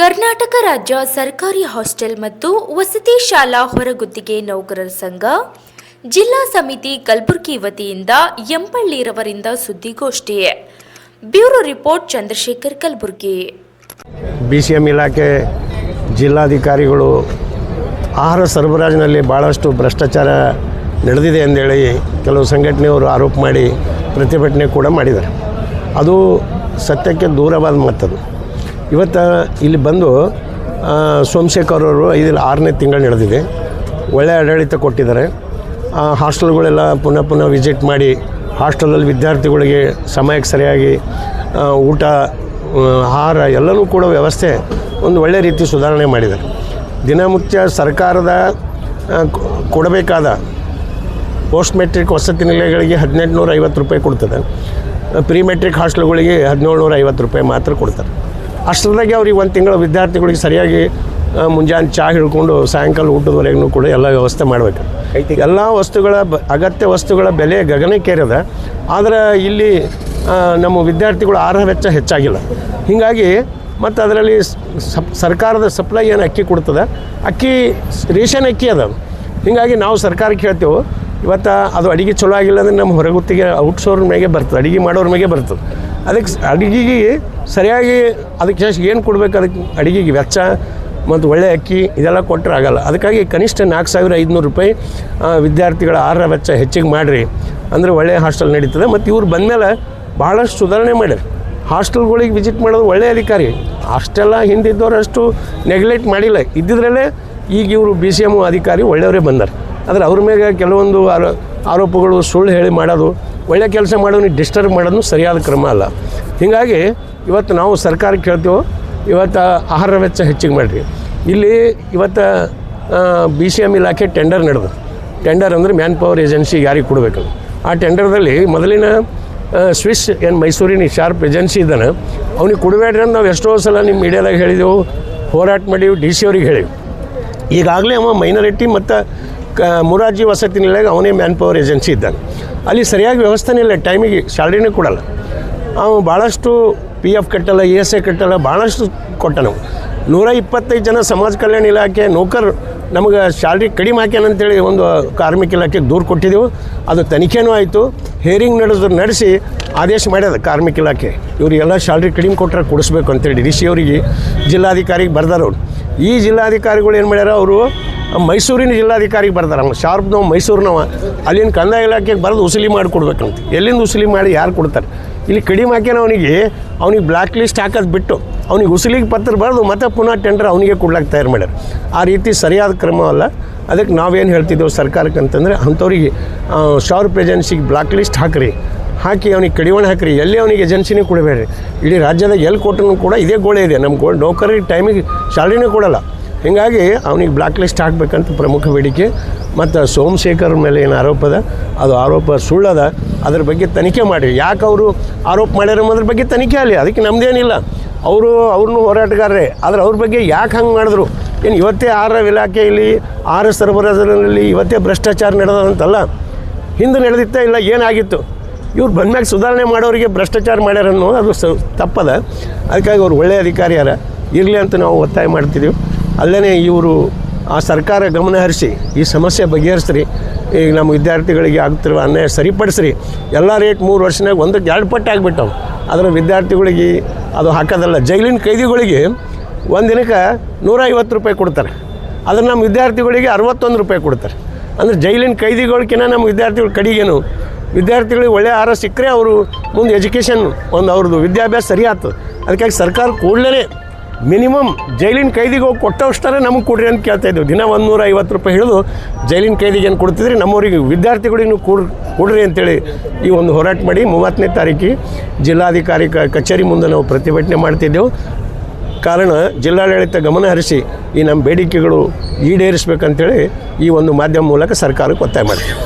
ಕರ್ನಾಟಕ ರಾಜ್ಯ ಸರ್ಕಾರಿ ಹಾಸ್ಟೆಲ್ ಮತ್ತು ವಸತಿ ಶಾಲಾ ಹೊರಗುತ್ತಿಗೆ ನೌಕರರ ಸಂಘ, ಜಿಲ್ಲಾ ಸಮಿತಿ ಕಲಬುರಗಿ ವತಿಯಿಂದ ಎಂಪಳ್ಳಿರವರಿಂದ ಸುದ್ದಿಗೋಷ್ಠಿ. Bureau report, Chandrashekhar Kalaburagi. B C M ಇಲಾಖೆ ಜಿಲ್ಲಾಧಿಕಾರಿಗಳು ಆಹಾರ ಸರಬರಾಜಿನಲ್ಲಿ ಭಾಳಷ್ಟು ಭ್ರಷ್ಟಾಚಾರ ನಡೆದಿದೆ ಅಂದೇಳಿ ಕೆಲವು ಸಂಘಟನೆಯವರು ಆರೋಪ ಮಾಡಿ ಪ್ರತಿಭಟನೆ ಕೂಡ ಮಾಡಿದ್ದಾರೆ. ಅದು ಸತ್ಯಕ್ಕೆ ದೂರವಾದ ಮಾತದು ಇವತ್ತು ಇಲ್ಲಿ ಬಂದು ಸೋಮಶೇಖರ್ ಅವರು ಐದು ಆರನೇ ತಿಂಗಳು ನಡೆದಿದೆ. ಒಳ್ಳೆಯ ಆಡಳಿತ ಕೊಟ್ಟಿದ್ದಾರೆ. ಆ, ಹಾಸ್ಟೆಲ್ಗಳೆಲ್ಲ ಪುನಃ ಪುನಃ ವಿಸಿಟ್ ಮಾಡಿ, ಹಾಸ್ಟೆಲಲ್ಲಿ ವಿದ್ಯಾರ್ಥಿಗಳಿಗೆ ಸಮಯಕ್ಕೆ ಸರಿಯಾಗಿ ಊಟ ಆಹಾರ ಎಲ್ಲನೂ ಕೂಡ ವ್ಯವಸ್ಥೆ ಒಂದು ಒಳ್ಳೆ ರೀತಿ ಸುಧಾರಣೆ ಮಾಡಿದ್ದಾರೆ. ದಿನನಿತ್ಯ ಸರ್ಕಾರದ ಕೊಡಬೇಕಾದ ಪೋಸ್ಟ್ ಮೆಟ್ರಿಕ್ ವಸತಿ ನಿಲಯಗಳಿಗೆ ಹದಿನೆಂಟು ನೂರ ಐವತ್ತು ರೂಪಾಯಿ ಕೊಡ್ತದೆ. ಪ್ರಿ ಮೆಟ್ರಿಕ್ ಹಾಸ್ಟೆಲ್ಗಳಿಗೆ ಹದಿನೇಳು ನೂರ ಐವತ್ತು ರೂಪಾಯಿ ಮಾತ್ರ ಕೊಡ್ತಾರೆ. ಅಷ್ಟರದಾಗೆ ಅವ್ರಿಗೆ ಒಂದು ತಿಂಗಳ ವಿದ್ಯಾರ್ಥಿಗಳಿಗೆ ಸರಿಯಾಗಿ ಮುಂಜಾನೆ ಚಹಾ ಹಿಡ್ಕೊಂಡು ಸಾಯಂಕಾಲ ಊಟದವರೆಗೂ ಕೂಡ ಎಲ್ಲ ವ್ಯವಸ್ಥೆ ಮಾಡಬೇಕು. ಎಲ್ಲ ವಸ್ತುಗಳ ಬ ಅಗತ್ಯ ವಸ್ತುಗಳ ಬೆಲೆ ಗಗನಕ್ಕೇರಿದೆ. ಆದರೆ ಇಲ್ಲಿ ನಮ್ಮ ವಿದ್ಯಾರ್ಥಿಗಳು ಆಹಾರ ವೆಚ್ಚ ಹೆಚ್ಚಾಗಿಲ್ಲ. ಹೀಗಾಗಿ ಮತ್ತು ಅದರಲ್ಲಿ ಸಪ್ ಸರ್ಕಾರದ ಸಪ್ಲೈ ಏನು ಅಕ್ಕಿ ಕೊಡ್ತದೆ ಅಕ್ಕಿ ರೇಷನ್ ಅಕ್ಕಿ ಅದ. ಹೀಗಾಗಿ ನಾವು ಸರ್ಕಾರಕ್ಕೆ ಹೇಳ್ತೇವೆ ಇವತ್ತು ಅದು ಅಡಿಗೆ ಚಲೋ ಆಗಿಲ್ಲ ಅಂದರೆ ನಮ್ಮ ಹೊರಗುತ್ತಿಗೆ ಔಟ್ಸೋರ್ ಮೇಲೆ ಬರ್ತದೆ ಅಡಿಗೆ ಮಾಡೋರ ಮೇಲೆ ಬರ್ತದೆ. ಅದಕ್ಕೆ ಅಡಿಗೆಗೆ ಸರಿಯಾಗಿ ಅದಕ್ಕೆ ಎಷ್ಟು ಏನು ಕೊಡಬೇಕು ಅದಕ್ಕೆ ಅಡಿಗೆಗೆ ವೆಚ್ಚ ಮತ್ತು ಒಳ್ಳೆ ಅಕ್ಕಿ ಇದೆಲ್ಲ ಕೊಟ್ಟರೆ ಆಗಲ್ಲ. ಅದಕ್ಕಾಗಿ ಕನಿಷ್ಠ ನಾಲ್ಕು ಸಾವಿರ ಐದುನೂರು ರೂಪಾಯಿ ವಿದ್ಯಾರ್ಥಿಗಳ ಆಹಾರ ವೆಚ್ಚ ಹೆಚ್ಚಿಗೆ ಮಾಡಿರಿ. ಅಂದರೆ ಒಳ್ಳೆಯ ಹಾಸ್ಟೆಲ್ ನಡೀತದೆ ಮತ್ತು ಇವ್ರು ಬಂದಮೇಲೆ ಭಾಳಷ್ಟು ಸುಧಾರಣೆ ಮಾಡಿರಿ ಹಾಸ್ಟೆಲ್ಗಳಿಗೆ ವಿಸಿಟ್ ಮಾಡೋದು ಒಳ್ಳೆಯ ಅಧಿಕಾರಿ. ಅಷ್ಟೆಲ್ಲ ಹಿಂದಿದ್ದವರಷ್ಟು ನೆಗ್ಲೆಕ್ಟ್ ಮಾಡಿಲ್ಲ. ಇದ್ದಿದ್ರಲ್ಲೇ ಈಗ ಇವರು ಬಿ ಸಿ ಎಂ ಅಧಿಕಾರಿ ಒಳ್ಳೆಯವರೇ ಬಂದಾರೆ. ಆದರೆ ಅವ್ರ ಮೇಲೆ ಕೆಲವೊಂದು ಆರೋಪಗಳು ಸುಳ್ಳು ಹೇಳಿ ಮಾಡೋದು, ಒಳ್ಳೆ ಕೆಲಸ ಮಾಡೋನಿ ಡಿಸ್ಟರ್ಬ್ ಮಾಡೋದು ಸರಿಯಾದ ಕ್ರಮ ಅಲ್ಲ. ಹೀಗಾಗಿ ಇವತ್ತು ನಾವು ಸರ್ಕಾರಕ್ಕೆ ಹೇಳ್ತೇವೆ, ಇವತ್ತು ಆಹಾರ ವೆಚ್ಚ ಹೆಚ್ಚಿಗೆ ಮಾಡಿರಿ. ಇಲ್ಲಿ ಇವತ್ತು ಬಿ ಸಿ ಎಂ ಇಲಾಖೆ ಟೆಂಡರ್ ನಡೆದು. ಟೆಂಡರ್ ಅಂದರೆ ಮ್ಯಾನ್ ಪವರ್ ಏಜೆನ್ಸಿ ಯಾರಿಗೆ ಕೊಡಬೇಕು ಆ ಟೆಂಡರ್ದಲ್ಲಿ ಮೊದಲಿನ ಸ್ವಿಸ್ ಏನು ಮೈಸೂರಿನ ಶಾರ್ಪ್ ಏಜೆನ್ಸಿ ಇದ್ದಾನೆ, ಅವ್ನಿಗೆ ಕೊಡಬೇಡ್ರಿ ಅಂತ ನಾವು ಎಷ್ಟೋ ಸಲ ನಿಮ್ಮ ಮೀಡಿಯಾದಾಗ ಹೇಳಿದೆವು, ಹೋರಾಟ ಮಾಡೀವಿ ಡಿ ಸಿ ಅವ್ರಿಗೆ ಹೇಳಿವಿ ಈಗಾಗಲೇ ಅವ ಮೈನಾರಿಟಿ ಮತ್ತು ಕ, ಮುರಾರ್ಜಿ ವಸತಿ ನಿಲಯ ಅವನೇ ಮ್ಯಾನ್ ಪವರ್ ಏಜೆನ್ಸಿ ಇದ್ದಾನೆ. ಅಲ್ಲಿ ಸರಿಯಾಗಿ ವ್ಯವಸ್ಥೆನೇ ಇಲ್ಲ, ಟೈಮಿಗೆ ಸ್ಯಾಲ್ರಿನೇ ಕೊಡಲ್ಲ. ಅವನು ಭಾಳಷ್ಟು ಪಿ ಎಫ್ ಕಟ್ಟಲ್ಲ ಇ ಎಸ್ ಐ ಕಟ್ಟಲ್ಲ, ಭಾಳಷ್ಟು ಕೊಟ್ಟ ನಾವು ನೂರ ಇಪ್ಪತ್ತೈದು ಜನ ಸಮಾಜ ಕಲ್ಯಾಣ ಇಲಾಖೆ ನೌಕರ್ ನಮಗೆ ಸ್ಯಾಲ್ರಿ ಕಡಿಮೆ ಹಾಕ್ಯಾನಂತೇಳಿ ಒಂದು ಕಾರ್ಮಿಕ ಇಲಾಖೆಗೆ ದೂರು ಕೊಟ್ಟಿದ್ದೆವು ಅದು ತನಿಖೆನೂ ಆಯಿತು. ಹೇರಿಂಗ್ ನಡೆದು ನಡೆಸಿ ಆದೇಶ ಮಾಡ್ಯದ ಕಾರ್ಮಿಕ ಇಲಾಖೆ. ಇವರಿಗೆಲ್ಲ ಸ್ಯಾಲ್ರಿ ಕಡಿಮೆ ಕೊಟ್ಟರೆ ಕೊಡಿಸ್ಬೇಕು ಅಂತೇಳಿ ಡಿ ಸಿ ಅವರಿಗೆ ಜಿಲ್ಲಾಧಿಕಾರಿಗೆ ಬರ್ದಾರವ್ರು ಈ ಜಿಲ್ಲಾಧಿಕಾರಿಗಳು ಏನು ಮಾಡ್ಯಾರ, ಅವರು ಮೈಸೂರಿನ ಜಿಲ್ಲಾಧಿಕಾರಿಗೆ ಅವ್ನು ಶಾರ್ಪ್ನವ ಮೈಸೂರಿನವ ಅಲ್ಲಿನ ಕಂದಾಯ ಇಲಾಖೆಗೆ ಬರೆದು ಉಸಿಲಿ ಮಾಡಿ ಕೊಡ್ಬೇಕಂತ. ಎಲ್ಲಿಂದ ಉಸಿಲಿ ಮಾಡಿ ಯಾರು ಕೊಡ್ತಾರೆ? ಇಲ್ಲಿ ಕಡಿಮೆ ಹಾಕ್ಯಾನ ಅವನಿಗೆ, ಅವ್ನಿಗೆ ಬ್ಲ್ಯಾಕ್ ಲಿಸ್ಟ್ ಹಾಕೋದು ಬಿಟ್ಟು, ಅವ್ನಿಗೆ ಉಸುಲಿಗೆ ಪತ್ರ ಬರೆದು ಮತ್ತೆ ಪುನಃ ಟೆಂಡರ್ ಅವನಿಗೆ ಕೊಡ್ಲಾಕ ತಯಾರು ಮಾಡ್ಯಾರ. ಆ ರೀತಿ ಸರಿಯಾದ ಕ್ರಮ ಅಲ್ಲ ಅದಕ್ಕೆ ನಾವೇನು ಹೇಳ್ತಿದ್ದೆವು ಸರ್ಕಾರಕ್ಕೆ ಅಂತಂದರೆ ಅಂಥವ್ರಿಗೆ ಶಾರ್ಪ್ ಏಜೆನ್ಸಿಗೆ ಬ್ಲ್ಯಾಕ್ ಲಿಸ್ಟ್ ಹಾಕ್ರಿ. ಹಾಕಿ ಅವನಿಗೆ ಕಡಿವಾಣ ಹಾಕ್ರಿ. ಎಲ್ಲಿ ಅವನಿಗೆ ಏಜೆನ್ಸಿನೇ ಕೊಡಬೇಡ್ರಿ. ಇಡೀ ರಾಜ್ಯದಾಗ ಎಲ್ಲಿ ಕೊಟ್ಟರು ಕೂಡ ಇದೇ ಗೋಳೆ ಇದೆ. ನಮ್ಮ ಗೋ ನೌಕರಿ ಟೈಮಿಗೆ ಸ್ಯಾಲ್ರಿನೇ ಕೊಡಲ್ಲ. ಹೀಗಾಗಿ ಅವನಿಗೆ ಬ್ಲ್ಯಾಕ್ ಲಿಸ್ಟ್ ಹಾಕಬೇಕಂತ ಪ್ರಮುಖ ಬೇಡಿಕೆ. ಮತ್ತು ಸೋಮಶೇಖರ್ ಮೇಲೆ ಏನು ಆರೋಪ ಅದ? ಅದು ಆರೋಪ ಸುಳ್ಳದ. ಅದ್ರ ಬಗ್ಗೆ ತನಿಖೆ ಮಾಡಿ ಯಾಕೆ ಅವರು ಆರೋಪ ಮಾಡ್ಯಾರ ಅದ್ರ ಬಗ್ಗೆ ತನಿಖೆ ಆಗಲಿ? ಅದಕ್ಕೆ ನಮ್ಮದೇನಿಲ್ಲ ಅವರು ಅವ್ರನ್ನೂ ಹೋರಾಟಗಾರರೇ. ಆದರೆ ಅವ್ರ ಬಗ್ಗೆ ಯಾಕೆ ಹಂಗೆ ಮಾಡಿದ್ರು? ಏನು ಇವತ್ತೇ ಆಹಾರ ಇಲಾಖೆಯಲ್ಲಿ ಆರ ಸರಬರಾಜರಲ್ಲಿ ಇವತ್ತೇ ಭ್ರಷ್ಟಾಚಾರ ನಡೆದಂತಲ್ಲ ಹಿಂದೆ ನಡೆದಿತ್ತ ಇಲ್ಲ, ಏನಾಗಿತ್ತು? ಇವ್ರು ಬಂದ್ಮ್ಯಾಗ ಸುಧಾರಣೆ ಮಾಡೋರಿಗೆ ಭ್ರಷ್ಟಾಚಾರ ಮಾಡ್ಯಾರ ಅನ್ನೋದು ಅದು ಸ ತಪ್ಪದ. ಅದಕ್ಕಾಗಿ ಅವ್ರು ಒಳ್ಳೆಯ ಅಧಿಕಾರಿಯಾರ ಇರಲಿ ಅಂತ ನಾವು ಒತ್ತಾಯ ಮಾಡ್ತಿದ್ದೀವಿ ಅಲ್ಲೇ ಇವರು ಆ ಸರ್ಕಾರ ಗಮನ ಹರಿಸಿ, ಈ ಸಮಸ್ಯೆ ಬಗೆಹರಿಸ್ರಿ ಈಗ ನಮ್ಮ ವಿದ್ಯಾರ್ಥಿಗಳಿಗೆ ಆಗ್ತಿರುವ ಅನ್ಯಾಯ ಸರಿಪಡಿಸ್ರಿ. ಎಲ್ಲ ರೇಟ್ ಮೂರು ವರ್ಷನಾಗ ಒಂದಕ್ಕೆ ಎರಡು ಪಟ್ಟು ಆಗಿಬಿಟ್ಟವು. ಅದರ ವಿದ್ಯಾರ್ಥಿಗಳಿಗೆ ಅದು ಹಾಕೋದಲ್ಲ. ಜೈಲಿನ ಕೈದಿಗಳಿಗೆ ಒಂದು ದಿನಕ್ಕೆ ನೂರ ಐವತ್ತು ರೂಪಾಯಿ ಕೊಡ್ತಾರೆ. ಅದನ್ನು ನಮ್ಮ ವಿದ್ಯಾರ್ಥಿಗಳಿಗೆ ಅರವತ್ತೊಂದು ರೂಪಾಯಿ ಕೊಡ್ತಾರೆ. ಅಂದರೆ ಜೈಲಿನ ಕೈದಿಗಳಿಗಿಂತ ನಮ್ಮ ವಿದ್ಯಾರ್ಥಿಗಳು ಕಡೆಗೇನು. ವಿದ್ಯಾರ್ಥಿಗಳಿಗೆ ಒಳ್ಳೆಯ ಆಹಾರ ಸಿಕ್ಕರೆ ಅವರು ಮುಂದೆ ಎಜುಕೇಷನ್ ಒಂದು ಅವ್ರದ್ದು ವಿದ್ಯಾಭ್ಯಾಸ ಸರಿ ಆಗ್ತದೆ. ಅದಕ್ಕಾಗಿ ಸರ್ಕಾರ ಕೂಡಲೇ ಮಿನಿಮಮ್ ಜೈಲಿನ ಕೈದಿಗೆ ಹೋಗಿ ನಮಗೆ ಕೊಡ್ರಿ ಅಂತ ಕೇಳ್ತಾ ಇದ್ದೇವೆ ದಿನ ಒಂದು ನೂರ ಐವತ್ತು ರೂಪಾಯಿ ಹಿಡಿದು ಜೈಲಿನ ಕೈದಿಗೆ ಏನು ಕೊಡ್ತಿದ್ರಿ? ನಮ್ಮವರಿಗೆ ವಿದ್ಯಾರ್ಥಿಗಳಿಗೆ ಕೊಡ್ ಕೊಡ್ರಿ ಅಂತೇಳಿ ಈ ಒಂದು ಹೋರಾಟ ಮಾಡಿ ಮೂವತ್ತನೇ ತಾರೀಕಿಗೆ ಜಿಲ್ಲಾಧಿಕಾರಿ ಕಚೇರಿ ಮುಂದೆ ನಾವು ಪ್ರತಿಭಟನೆ ಮಾಡ್ತಿದ್ದೆವು. ಕಾರಣ ಜಿಲ್ಲಾಡಳಿತ ಗಮನ ಹರಿಸಿ ಈ ನಮ್ಮ ಬೇಡಿಕೆಗಳು ಈಡೇರಿಸ್ಬೇಕಂತೇಳಿ ಈ ಒಂದು ಮಾಧ್ಯಮ ಮೂಲಕ ಸರ್ಕಾರಕ್ಕೆ ಒತ್ತಾಯ ಮಾಡ್ತೀವಿ